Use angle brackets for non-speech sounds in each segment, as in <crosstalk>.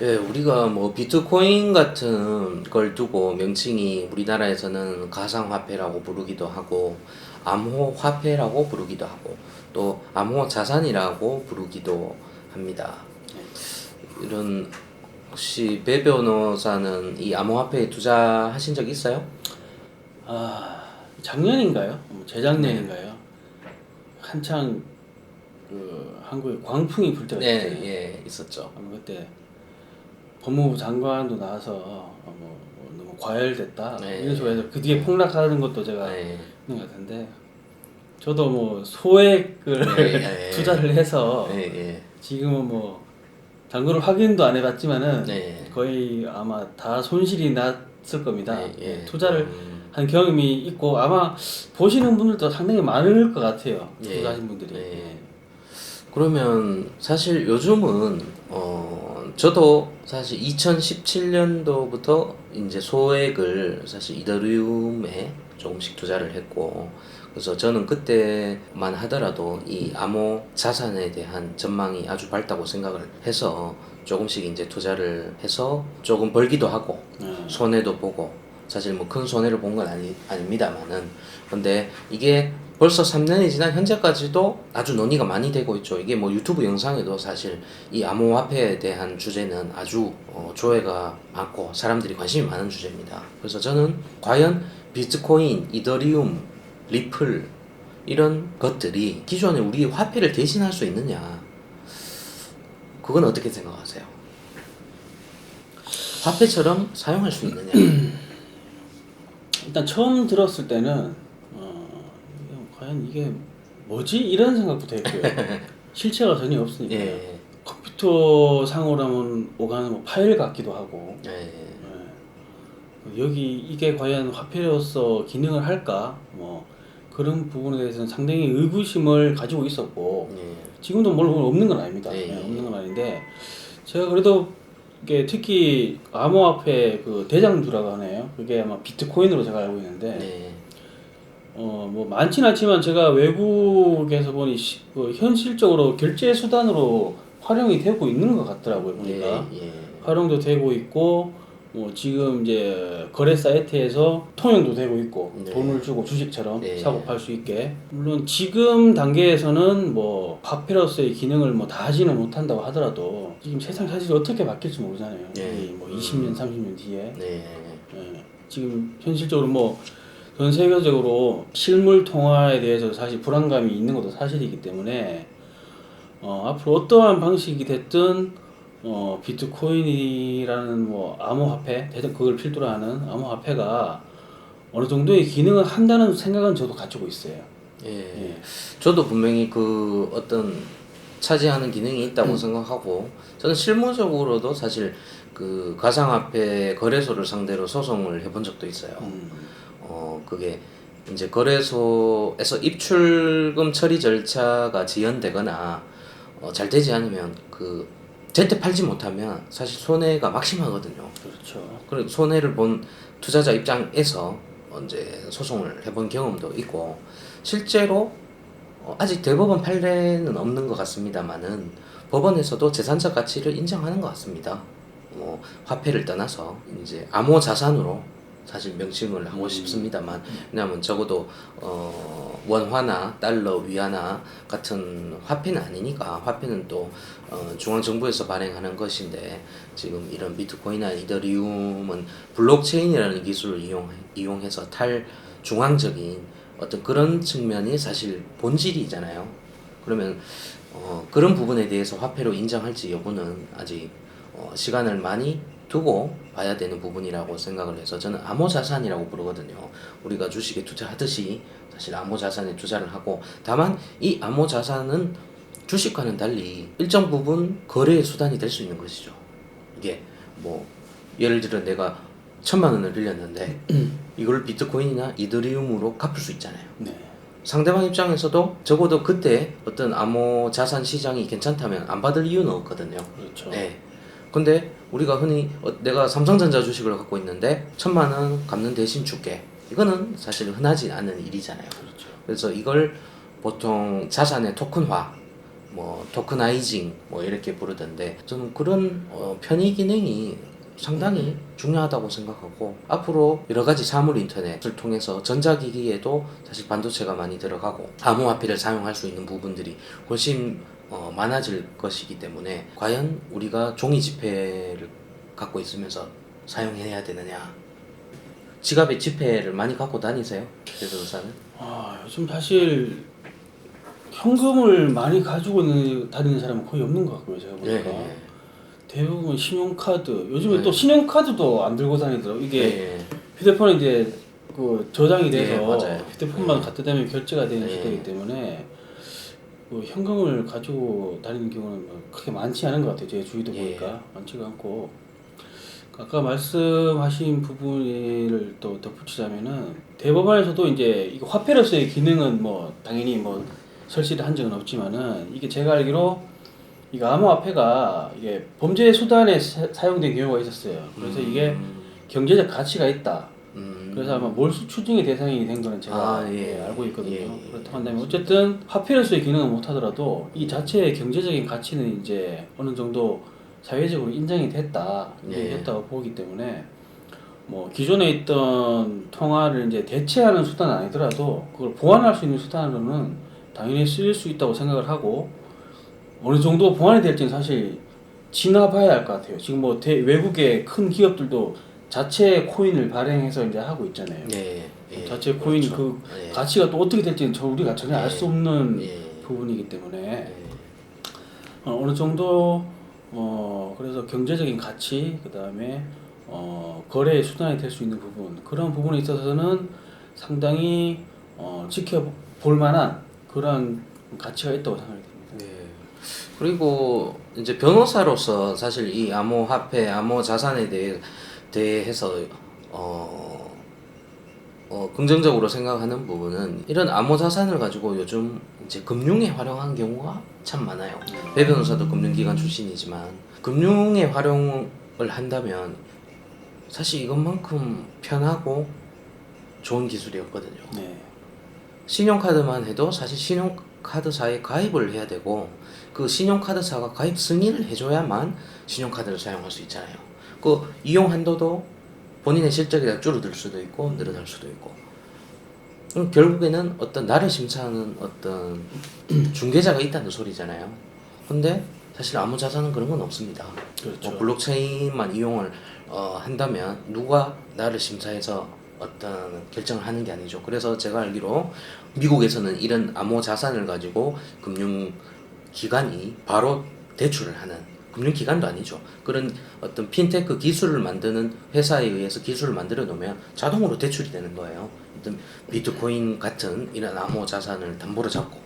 예, 우리가 뭐 비트코인 같은 걸 두고 명칭이 우리나라에서는 가상화폐라고 부르기도 하고 암호화폐라고 부르기도 하고 또 암호자산이라고 부르기도 합니다. 이런 혹시 배 변호사는 이 암호화폐에 투자하신 적 있어요? 아 작년인가요? 뭐 재작년인가요? 한창 그 한국에 광풍이 불 때가 네. 예, 있었죠. 아마 그때 법무부 장관도 나와서 어, 뭐, 뭐 너무 과열됐다 네. 이런 식으로 해서 그 뒤에 폭락하는 것도 제가 네. 있는 것 같은데 저도 뭐 소액을 네, 네. <laughs> 투자를 해서 예, 예. 지금은 뭐 잔고를 확인도 안 해봤지만은 네. 거의 아마 다 손실이 났을 겁니다. 네, 예. 투자를 음, 한 경험이 있고 아마 보시는 분들도 상당히 많을 것 같아요. 예. 투자하신 분들이. 예. 그러면 사실 요즘은 어 저도 사실 2017년도부터 이제 소액을 사실 이더리움에 조금씩 투자를 했고 그래서 저는 그때만 하더라도 이 암호 자산에 대한 전망이 아주 밝다고 생각을 해서 조금씩 이제 투자를 해서 조금 벌기도 하고 네. 손해도 보고 사실 뭐 큰 손해를 본 건 아니, 아닙니다만은 근데 이게 벌써 3년이 지난 현재까지도 아주 논의가 많이 되고 있죠. 이게 뭐 유튜브 영상에도 사실 이 암호화폐에 대한 주제는 아주 어, 조회가 많고 사람들이 관심이 많은 주제입니다. 그래서 저는 과연 비트코인, 이더리움, 리플 이런 것들이 기존의 우리 화폐를 대신할 수 있느냐? 그건 어떻게 생각하세요? 화폐처럼 사용할 수 있느냐? 일단 처음 들었을 때는 어, 과연 이게 뭐지 이런 생각부터 했고요. <laughs> 실체가 전혀 없으니까 예. 컴퓨터 상으로는 오가는 뭐 파일 같기도 하고 예. 예. 여기 이게 과연 화폐로서 기능을 할까 뭐 그런 부분에 대해서는 상당히 의구심을 가지고 있었고 예. 지금도 물론 없는 건 아닙니다. 예, 예, 예. 없는 건 아닌데 제가 그래도 이게 특히 암호화폐 그 대장주라고 하네요. 그게 아마 비트코인으로 제가 알고 있는데 네. 어 뭐 많지는 않지만 제가 외국에서 보니 시, 그 현실적으로 결제 수단으로 활용이 되고 있는 것 같더라고요 보니까 예. 예. 활용도 되고 있고 뭐 지금 이제 거래 사이트에서 통용도 되고 있고 네. 돈을 주고 주식처럼 네. 사고 팔 수 있게 물론 지금 단계에서는 뭐 화폐로서의 기능을 뭐 다 하지는 못한다고 하더라도 지금 세상 사실 어떻게 바뀔지 모르잖아요. 네. 음. 20년 30년 뒤에 네. 예, 지금 현실적으로 뭐 전 세계적으로 실물 통화에 대해서 사실 불안감이 있는 것도 사실이기 때문에 어, 앞으로 어떠한 방식이 됐든 어, 비트코인이라는 뭐 암호화폐, 대전 그걸 필두로 하는 암호화폐가 어느 정도의 기능을 한다는 생각은 저도 가지고 있어요. 예. 예. 저도 분명히 그 어떤 차지하는 기능이 음. 있다고 생각하고 저는 실무적으로도 사실 그 가상화폐 거래소를 상대로 소송을 해본 적도 있어요. 음, 어 그게 이제 거래소에서 입출금 처리 절차가 지연되거나 어, 잘 되지 않으면 그 제때 팔지 못하면 사실 손해가 막심하거든요. 그렇죠. 그리고 손해를 본 투자자 입장에서 이제 소송을 해본 경험도 있고 실제로 어, 아직 대법원 판례는 없는 것 같습니다만은 법원에서도 재산적 가치를 인정하는 것 같습니다. 뭐 화폐를 떠나서 이제 암호 자산으로 사실 명칭을 하고 음. 싶습니다만 왜냐하면 적어도 어, 원화나 달러, 위안화 같은 화폐는 아니니까 화폐는 또 어, 중앙 정부에서 발행하는 것인데 지금 이런 비트코인이나 이더리움은 블록체인이라는 기술을 이용 이용해서 탈 중앙적인 어떤 그런 측면이 사실 본질이잖아요. 그러면 어, 그런 부분에 대해서 화폐로 인정할지 여부는 아직 어, 시간을 많이 두고 봐야 되는 부분이라고 생각을 해서 저는 암호자산이라고 부르거든요. 우리가 주식에 투자하듯이 사실 암호자산에 투자를 하고 다만 이 암호자산은 주식과는 달리 일정 부분 거래의 수단이 될 수 있는 것이죠. 이게 뭐 예를 들어 내가 천만 원을 빌렸는데 이걸 비트코인이나 이더리움으로 갚을 수 있잖아요. 네. 상대방 입장에서도 적어도 그때 어떤 암호 자산 시장이 괜찮다면 안 받을 이유는 없거든요. 그렇죠. 네. 근데 우리가 흔히 어, 내가 삼성전자 주식을 갖고 있는데 천만 원 갚는 대신 줄게. 이거는 사실 흔하지 않은 일이잖아요. 그렇죠. 그래서 이걸 보통 자산의 토큰화, 뭐 토크나이징 뭐 이렇게 부르던데 저는 그런 어, 편의 기능이 상당히 중요하다고 생각하고 앞으로 여러 가지 사물 인터넷을 통해서 전자기기에도 사실 반도체가 많이 들어가고 암호화폐를 사용할 수 있는 부분들이 훨씬 어, 많아질 것이기 때문에 과연 우리가 종이 지폐를 갖고 있으면서 사용해야 되느냐 지갑에 지폐를 많이 갖고 다니세요? 대변호사는? 아 요즘 사실 현금을 많이 가지고 있는- 다니는 사람은 거의 없는 것 같고요 제가 보니까 예. 대부분 신용카드 요즘에 네. 또 신용카드도 안 들고 다니더라고 이게 예. 휴대폰에 이제 그 저장이 돼서 예, 맞아요. 휴대폰만 네. 갖다 대면 결제가 되는 네. 시대이기 때문에 그 현금을 가지고 다니는 경우는 뭐 그렇게 많지 않은 것 같아요. 제 주위도 예. 보니까 많지가 않고 아까 말씀하신 부분을 또 덧붙이자면은 대법원에서도 이제 이거 화폐로서의 기능은 뭐 당연히 뭐 설치를 한 적은 없지만은 이게 제가 알기로 이거 암호화폐가 이게 범죄 수단에 사- 사용된 경우가 있었어요. 그래서 이게 경제적 가치가 있다. 음. 그래서 아마 몰수 추징의 대상이 된 거는 제가 아, 예. 예, 알고 있거든요. 예, 예. 그렇다고 한다면 어쨌든 화폐로서의 기능은 못하더라도 이 자체의 경제적인 가치는 이제 어느 정도 사회적으로 인정이 됐다, 예. 됐다고 보기 때문에 뭐 기존에 있던 통화를 이제 대체하는 수단은 아니더라도 그걸 보완할 수 있는 수단으로는 당연히 쓰일 수 있다고 생각을 하고 어느 정도 보완이 될지는 사실 지나봐야 할 것 같아요. 지금 뭐 대, 외국의 큰 기업들도 자체 코인을 발행해서 이제 하고 있잖아요. 예, 예. 자체 코인 그 예. 가치가 또 어떻게 될지는 저 우리가 전혀 알 수 없는 예. 부분이기 때문에 예. 어, 어느 정도 어 그래서 경제적인 가치 그 다음에 어 거래의 수단이 될 수 있는 부분 그런 부분에 있어서는 상당히 어 지켜볼 만한 그런 가치가 있다고 생각이 듭니다. 네. 그리고 이제 변호사로서 사실 이 암호화폐, 암호자산에 대해 대해서 어, 어 긍정적으로 생각하는 부분은 이런 암호자산을 가지고 요즘 이제 금융에 활용한 경우가 참 많아요. 배 변호사도 금융기관 출신이지만 금융에 활용을 한다면 사실 이것만큼 편하고 좋은 기술이었거든요. 네. 신용카드만 해도 사실 신용카드사에 가입을 해야 되고 그 신용카드사가 가입 승인을 해줘야만 신용카드를 사용할 수 있잖아요. 그 이용 한도도 본인의 실적에 따라 줄어들 수도 있고 늘어날 수도 있고 그럼 결국에는 어떤 나를 심사하는 어떤 <clears throat> 중개자가 있다는 소리잖아요. 근데 사실 아무 자산은 그런 건 없습니다. 그렇죠. 뭐 블록체인만 이용을 어, 한다면 누가 나를 심사해서 어떤 결정을 하는 게 아니죠. 그래서 제가 알기로 미국에서는 이런 암호 자산을 가지고 금융 기관이 바로 대출을 하는 금융 기관도 아니죠. 그런 어떤 핀테크 기술을 만드는 회사에 의해서 기술을 만들어 놓으면 자동으로 대출이 되는 거예요. 어떤 비트코인 같은 이런 암호 자산을 담보로 잡고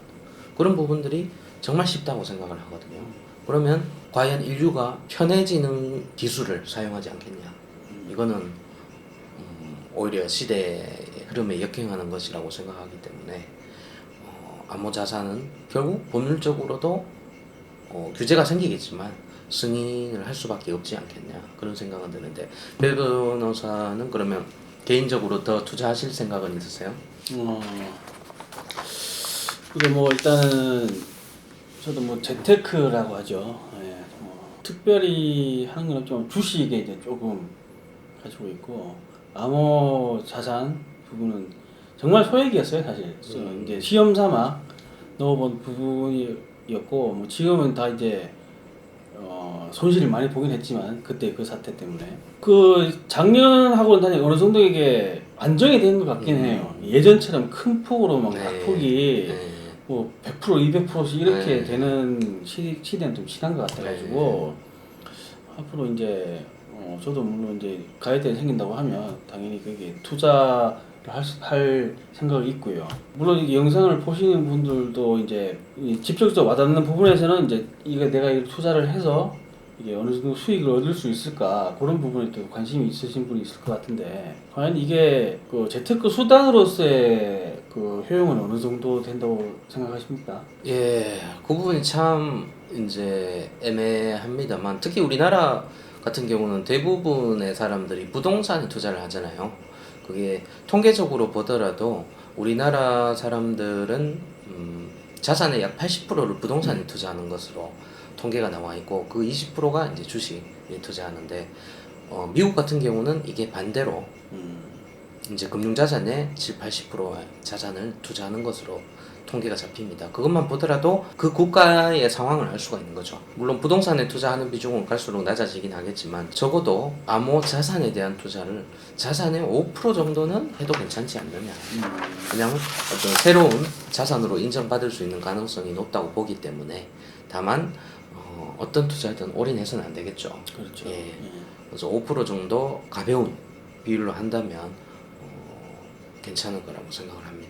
그런 부분들이 정말 쉽다고 생각을 하거든요. 그러면 과연 인류가 편해지는 기술을 사용하지 않겠냐? 이거는 음, 오히려 시대의 흐름에 역행하는 것이라고 생각하기 때문에 어, 암호 자산은 결국 법률적으로도 어, 규제가 생기겠지만 승인을 할 수밖에 없지 않겠냐 그런 생각은 드는데 배 변호사는 그러면 개인적으로 더 투자하실 생각은 있으세요? 어, 그게 뭐 일단은 저도 뭐 재테크라고 하죠. 예, 뭐 특별히 하는 건 없지만 주식에 이제 조금 가지고 있고 암호 자산 부분은 정말 소액이었어요 사실. 음. 이제 시험 삼아 넣어본 부분이었고 뭐 지금은 다 이제 어, 손실을 많이 보긴 했지만 그때 그 사태 때문에 그 작년하고는 달리 어느 정도 이게 안정이 된것 같긴 음. 해요. 예전처럼 큰 폭으로 막 네. 낙폭이 네. 뭐 100% 200%씩 이렇게 네. 되는 시, 시대는 좀 지난 것 같아가지고 앞으로 이제 어, 저도 물론 이제 가이드가 생긴다고 하면 당연히 그게 투자를 할, 수- 할 생각이 있고요. 물론 이 영상을 보시는 분들도 이제 이 직접적으로 와닿는 부분에서는 이제 이게 내가 이 투자를 해서 이게 어느 정도 수익을 얻을 수 있을까 그런 부분에 또 관심이 있으신 분이 있을 것 같은데 과연 이게 그 재테크 수단으로서의 그 효용은 어느 정도 된다고 생각하십니까? 예, 그 부분이 참 이제 애매합니다만 특히 우리나라 같은 경우는 대부분의 사람들이 부동산에 투자를 하잖아요. 그 그게 통계적으로 보더라도 우리나라 사람들은 음, 자산의 약 80%를 부동산에 투자하는 것으로 통계가 나와 있고 그 20%가 이제 주식에 투자하는데 어, 미국 같은 경우는 이게 반대로 음, 이제 금융자산의 7, 80%의 자산을 투자하는 것으로 통계가 잡힙니다. 그것만 보더라도 그 국가의 상황을 알 수가 있는 거죠. 물론 부동산에 투자하는 비중은 갈수록 낮아지긴 하겠지만 적어도 암호 자산에 대한 투자를 자산의 5% 정도는 해도 괜찮지 않느냐. 그냥 어떤 새로운 자산으로 인정받을 수 있는 가능성이 높다고 보기 때문에 다만 어, 어떤 투자든 올인해서는 안 되겠죠. 그렇죠. 예. 예. 그래서 5% 정도 가벼운 비율로 한다면 어, 괜찮을 거라고 생각을 합니다.